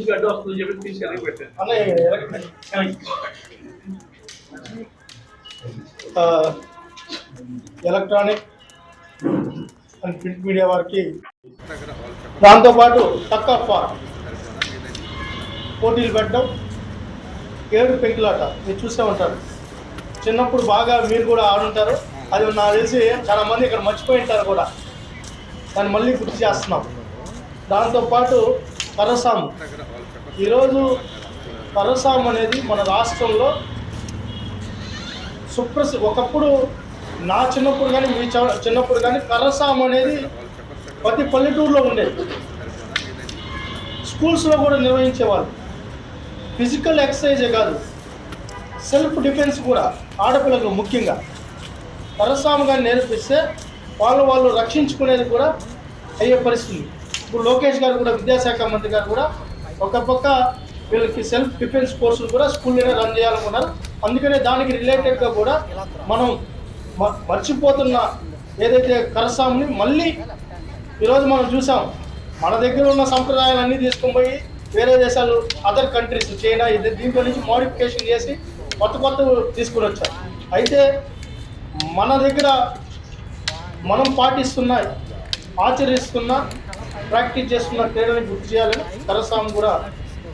ముందు గడ్డ వస్తుందని చెప్పి తీసుకెళ్ళి పెట్టాను ఎలక్ట్రానిక్ అండ్ ప్రింట్ మీడియా వారికి దాంతోపాటు తక్కువ ఫార్ పోటీలు పెట్టడం ఏడు పెంకులాట మీరు చూసే ఉంటారు. చిన్నప్పుడు బాగా మీరు కూడా ఆడుంటారు. అది నాకు తెలిసి చాలా మంది ఇక్కడ మర్చిపోయి ఉంటారు కూడా. దాన్ని మళ్ళీ గుర్తు చేస్తున్నాం. దాంతోపాటు పరసాము. ఈరోజు కరసాం అనేది మన రాష్ట్రంలో సుప్రసి ఒకప్పుడు నా చిన్నప్పుడు కానీ మీ చ- చిన్నప్పుడు కానీ కర్రసాం అనేది ప్రతి పల్లెటూరులో ఉండేది స్కూల్స్లో కూడా నిర్వహించేవాళ్ళు ఫిజికల్ ఎక్సర్సైజే కాదు సెల్ఫ్ డిఫెన్స్ కూడా ఆడపిల్లలకు ముఖ్యంగా. కర్రసాము కానీ నేర్పిస్తే వాళ్ళు వాళ్ళు రక్షించుకునేది కూడా అయ్యే పరిస్థితి. ఇప్పుడు లోకేష్ గారు కూడా విద్యాశాఖ మంత్రి గారు కూడా ఒక పక్క వీళ్ళకి సెల్ఫ్ డిఫెన్స్ కోర్సులు కూడా స్కూల్లోనే రన్ చేయాలనుకున్నారు అందుకనే దానికి రిలేటెడ్గా కూడా మనం మర్చిపోతున్న ఏదైతే కరస్వామిని మళ్ళీ ఈరోజు మనం చూసాం మన దగ్గర ఉన్న సంప్రదాయాలన్నీ తీసుకొని పోయి వేరే దేశాలు అదర్ కంట్రీస్ చైనా ఇది దీంట్లో నుంచి మోడిఫికేషన్ చేసి కొత్త కొత్త తీసుకుని వచ్చారు. అయితే మన దగ్గర మనం పాటిస్తున్న ఆచరిస్తున్న ప్రాక్టీస్ చేస్తున్న క్రీడని గుర్తు చేయాలని కరసాము కూడా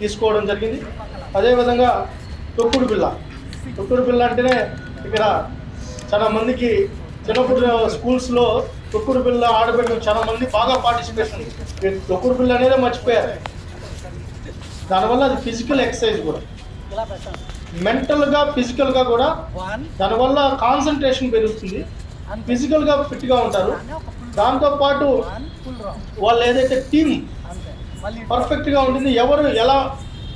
తీసుకోవడం జరిగింది. అదేవిధంగా తొక్కుడు బిల్ల తొక్కుడు బిల్ల అంటేనే ఇక్కడ చాలా మందికి చిన్నప్పుడు స్కూల్స్లో తొక్కుడు బిల్ల ఆడబెట్టడం చాలా మంది బాగా పార్టిసిపేషన్ తొక్కుడు బిల్ల అనేది మర్చిపోయారు. దానివల్ల అది ఫిజికల్ ఎక్సర్సైజ్ కూడా. మెంటల్గా ఫిజికల్గా కూడా దానివల్ల కాన్సన్ట్రేషన్ పెరుగుతుంది. ఫిజికల్గా ఫిట్గా ఉంటారు. దాంతోపాటు వాళ్ళు ఏదైతే టీం పర్ఫెక్ట్గా ఉంటుంది ఎవరు ఎలా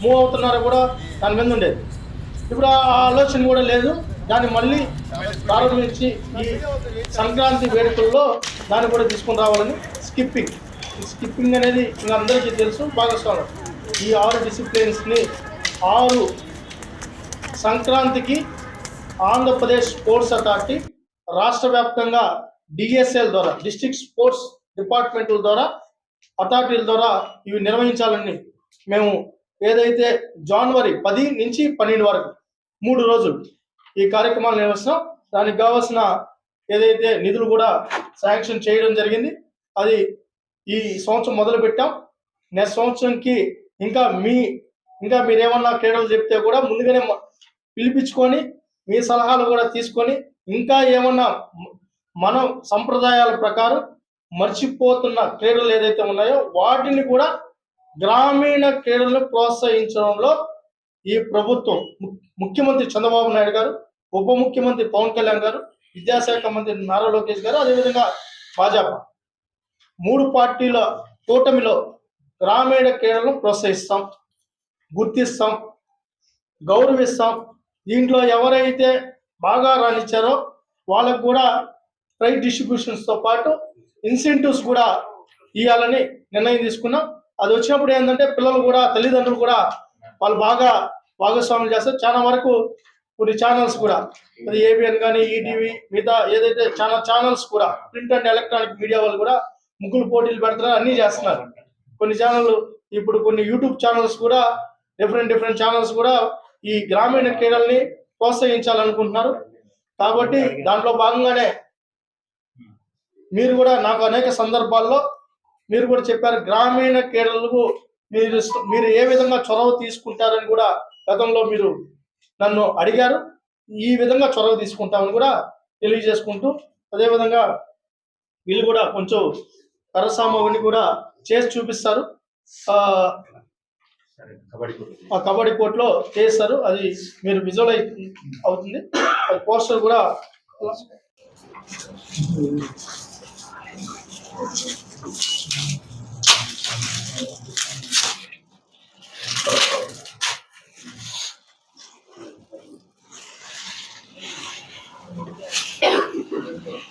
మూవ్ అవుతున్నారో కూడా దాని మీద ఉండేది. ఇప్పుడు ఆ ఆలోచన కూడా లేదు. దాన్ని మళ్ళీ ప్రారంభించి ఈ సంక్రాంతి వేడుకల్లో దాన్ని కూడా తీసుకొని రావాలని స్కిప్పింగ్ స్కిప్పింగ్ అనేది ఇంకా అందరికీ తెలుసు భాగస్వామ్యం. ఈ ఆరు డిసిప్లిన్స్ని ఆరు సంక్రాంతికి ఆంధ్రప్రదేశ్ స్పోర్ట్స్ అథారిటీ రాష్ట్ర వ్యాప్తంగా డిఎస్ఎల్ ద్వారా డిస్ట్రిక్ట్ స్పోర్ట్స్ డిపార్ట్మెంట్ల ద్వారా అథారిటీల ద్వారా ఇవి నిర్వహించాలని మేము ఏదైతే జనవరి పది నుంచి పన్నెండు వరకు మూడు రోజులు ఈ కార్యక్రమాలు నిర్వహిస్తున్నాం దానికి కావాల్సిన ఏదైతే నిధులు కూడా శాంక్షన్ చేయడం జరిగింది. అది ఈ సంవత్సరం మొదలు పెట్టాం. నెక్స్ట్ సంవత్సరంకి ఇంకా మీ ఇంకా మీరేమన్నా క్రీడలు చెప్తే కూడా ముందుగానే పిలిపించుకొని మీ సలహాలు కూడా తీసుకొని ఇంకా ఏమన్నా మన సంప్రదాయాల ప్రకారం మర్చిపోతున్న క్రీడలు ఏదైతే ఉన్నాయో వాటిని కూడా గ్రామీణ క్రీడలను ప్రోత్సహించడంలో ఈ ప్రభుత్వం ము- ముఖ్యమంత్రి చంద్రబాబు నాయుడు గారు ఉప ముఖ్యమంత్రి పవన్ కళ్యాణ్ గారు విద్యాశాఖ మంత్రి నారా లోకేష్ గారు అదేవిధంగా భాజపా మూడు పార్టీల కూటమిలో గ్రామీణ క్రీడలను ప్రోత్సహిస్తాం గుర్తిస్తాం గౌరవిస్తాం. దీంట్లో ఎవరైతే బాగా రాణించారో వాళ్ళకు కూడా ప్రైజ్ డిస్ట్రిబ్యూషన్స్తో పాటు ఇన్సెంటివ్స్ కూడా ఇవ్వాలని నిర్ణయం తీసుకున్నాం. అది వచ్చినప్పుడు ఏంటంటే పిల్లలు కూడా తల్లిదండ్రులు కూడా వాళ్ళు బాగా భాగస్వామ్యం చేస్తారు. చాలా వరకు కొన్ని ఛానల్స్ కూడా అది ఏబిఎన్ కానీ ఈటీవీ మిగతా ఏదైతే చాలా ఛానల్స్ కూడా ప్రింట్ అండ్ ఎలక్ట్రానిక్ మీడియా వాళ్ళు కూడా ముగ్గులు పోటీలు పెడుతున్నారు అన్నీ చేస్తున్నారు. కొన్ని ఛానళ్ళు ఇప్పుడు కొన్ని యూట్యూబ్ ఛానల్స్ కూడా డిఫరెంట్ డిఫరెంట్ ఛానల్స్ కూడా ఈ గ్రామీణ క్రీడల్ని ప్రోత్సహించాలనుకుంటున్నారు. కాబట్టి దాంట్లో భాగంగానే మీరు కూడా నాకు అనేక సందర్భాల్లో మీరు కూడా చెప్పారు గ్రామీణ క్రీడలకు మీరు మీరు ఏ విధంగా చొరవ తీసుకుంటారని కూడా గతంలో మీరు నన్ను అడిగారు. ఈ విధంగా చొరవ తీసుకుంటామని కూడా తెలియజేసుకుంటూ అదేవిధంగా వీళ్ళు కూడా కొంచెం కరసామవిని కూడా చేసి చూపిస్తారు. ఆ, ఆ కబడ్డీ కోర్టులో చేస్తారు. అది మీరు విజువలైజ్ అవుతుంది. పోస్టర్ కూడా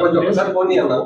కొంచెం ఒకసారి ఫోన్ అన్నా